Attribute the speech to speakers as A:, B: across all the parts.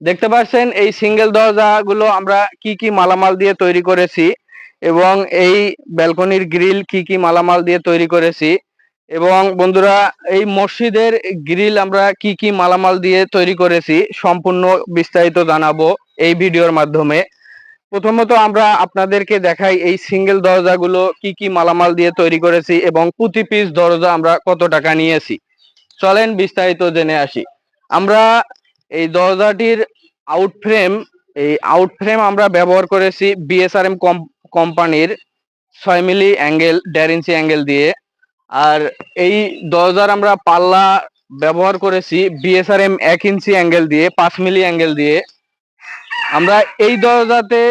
A: দেখতে পাচ্ছেন এই সিঙ্গেল দরজাগুলো আমরা কি কি মালামাল দিয়ে তৈরি করেছি এবং এই ব্যালকনির গ্রিল কি কি মালামাল দিয়ে তৈরি করেছি। এবং বন্ধুরা, এই মসজিদের গ্রিল আমরা কি কি মালামাল দিয়ে তৈরি করেছি সম্পূর্ণ বিস্তারিত জানাব এই ভিডিওর মাধ্যমে। প্রথমত আমরা আপনাদেরকে দেখাই এই সিঙ্গেল দরজাগুলো কি কি মালামাল দিয়ে তৈরি করেছি এবং প্রতি পিস দরজা আমরা কত টাকা নিয়েছি। চলেন বিস্তারিত জেনে আসি। আমরা এই দরজাটির আউট ফ্রেম এই আউট ফ্রেম আমরা ব্যবহার করেছি বিএসআরএম কোম্পানির ছয় মিলি অ্যাঙ্গেল দেড় ইঞ্চি অ্যাঙ্গেল দিয়ে। আর এই দরজার আমরা পাল্লা ব্যবহার করেছি বিএসআরএম এক ইঞ্চি অ্যাঙ্গেল দিয়ে, পাঁচ মিলি অ্যাঙ্গেল দিয়ে। আমরা এই দরজাতে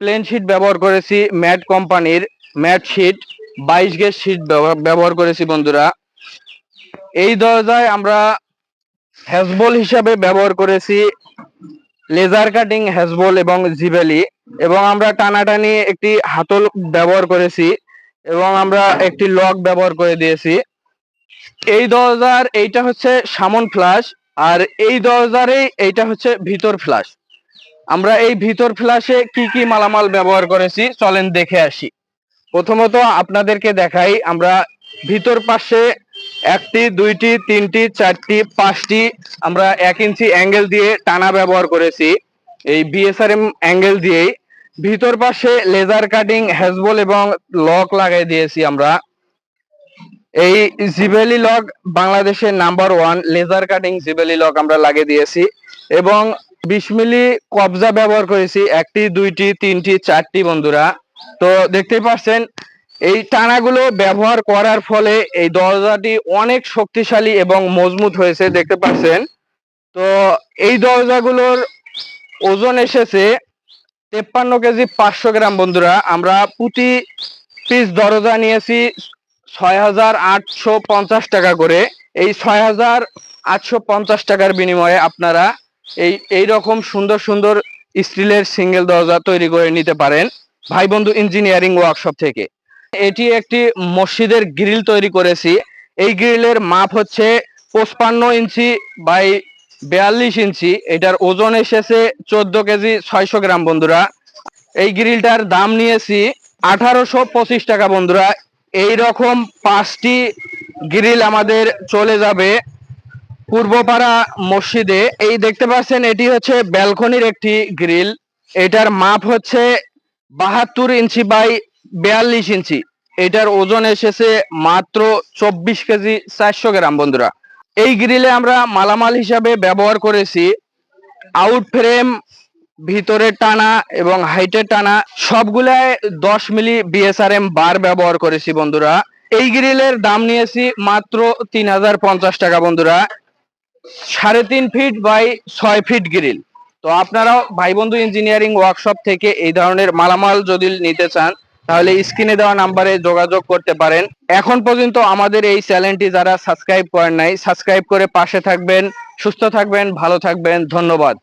A: প্লেন শিট ব্যবহার করেছি ম্যাট কোম্পানির ম্যাট শিট বাইশ গেজ শিট ব্যবহার করেছি বন্ধুরা। এই দরজায় আমরা হ্যাজবল হিসাবে ব্যবহার করেছি, লেজার কাটিং, হ্যাজবল এবং জিবেলি। এবং আমরা টানাটানি একটি হাতল ব্যবহার করেছি এবং আমরা একটি লক ব্যবহার করে দিয়েছি। এই দরজার এইটা হচ্ছে সামন ফ্লাশ, আর এই দরজারই এইটা হচ্ছে ভিতর ফ্লাশ। আমরা এই ভিতর ফ্ল্যাশে কি কি মালামাল ব্যবহার করেছি চলেন দেখে আসি। প্রথমত আপনাদেরকে দেখাই, আমরা ভিতর পাশে একটি, দুইটি, তিনটি, চারটি, পাঁচটি আমরা এক ইঞ্চি অ্যাঙ্গেল দিয়ে টানা ব্যবহার করেছি। এই বিএসআরএম অ্যাঙ্গেল দিয়েই। ভিতর পাশে লেজার কাটিং হ্যাজবল এবং লক লাগাই দিয়েছি আমরা। এই জিবেলি লক বাংলাদেশের নাম্বার ওয়ান লেজার কাটিং জিবেলি লক আমরা লাগিয়ে দিয়েছি এবং বিশ মিলি কবজা ব্যবহার করেছি। একটি, দুইটি, তিনটি, চারটি বন্ধুরা। তো দেখতেই পাচ্ছেন এই টানাগুলো ব্যবহার করার ফলে এই দরজাটি অনেক শক্তিশালী এবং মজবুত হয়েছে, দেখতে পাচ্ছেন। তো এই দরজাগুলোর ওজন এসেছে তেপ্পান্ন কেজি পাঁচশো গ্রাম, বন্ধুরা। আমরা প্রতি পিস দরজা নিয়েছি ছয় হাজার আটশো পঞ্চাশ টাকা করে। এই ছয় হাজার আটশো পঞ্চাশ টাকার বিনিময়ে আপনারা এই এই রকম সুন্দর সুন্দর স্টিলের সিঙ্গেল দরজা তৈরি করে নিতে পারেন। ভাই বন্ধু, ইঞ্জিনিয়ারিং ওয়ার্কশপ থেকে। এটি একটি মসজিদের গ্রিল তৈরি করেছি। এই গ্রিলের মাপ হচ্ছে পঁচপান্ন ইঞ্চি বাই বিয়াল্লিশ ইঞ্চি। এটার ওজন এসেছে চোদ্দ কেজি ছয়শো গ্রাম, বন্ধুরা। এই গ্রিলটার দাম নিয়েছি আঠারোশো পঁচিশ টাকা, বন্ধুরা। এই রকম পাঁচটি গ্রিল আমাদের চলে যাবে পূর্বপাড়া মসজিদে। এই দেখতে পাচ্ছেন, এটি হচ্ছে ব্যালকনির একটি গ্রিল। এটার মাপ হচ্ছে বাহাত্তর ইঞ্চি বাই বিয়াল্লিশ ইঞ্চি। এটার ওজন এসেছে মাত্র চব্বিশ কেজি চারশো গ্রাম, বন্ধুরা। এই গ্রিলে আমরা মালামাল হিসাবে ব্যবহার করেছি। আউট ফ্রেম, ভিতরে টানা এবং হাইটের টানা সবগুলাই দশ মিলি বিএসআরএম বার ব্যবহার করেছি, বন্ধুরা। এই গ্রিলের দাম নিয়েছি মাত্র তিন হাজার পঞ্চাশ টাকা, বন্ধুরা। সাড়ে তিন ফিট বাই ছয় ফিট গ্রিল। তো আপনারাও ভাই বন্ধু ইঞ্জিনিয়ারিং ওয়ার্কশপ থেকে এই ধরনের মালামাল যদি নিতে চান তাহলে স্ক্রিনে দেওয়া নাম্বারে যোগাযোগ করতে পারেন। এখন পর্যন্ত আমাদের এই চ্যানেলটি যারা সাবস্ক্রাইব করেন নাই সাবস্ক্রাইব করে পাশে থাকবেন, সুস্থ থাকবেন, ভালো থাকবেন, ধন্যবাদ।